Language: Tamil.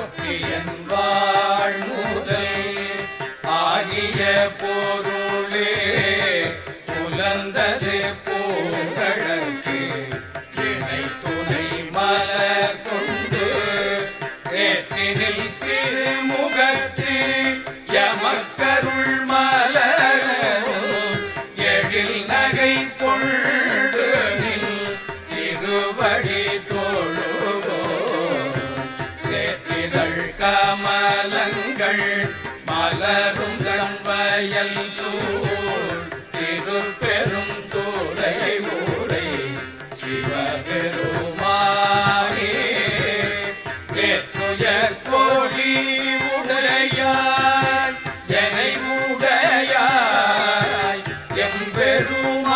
போற்றியன் வாழ்முதல் ஆகிய பொருளே புலந்தது பூங்கழற்கு இணை துணை மலர் கொண்டு ஏற்றினில் திருமுகத்து எமக்கருள் மலரும் எழில் நகை கொள் கமலங்கள் மலரும் கண்வயல் சூழ். திருப்பெரும் தூளை ஊரை சிவபெருமானே. வேற்றுயர் கோழி உடையார் என உடையாய் எம்பெருமா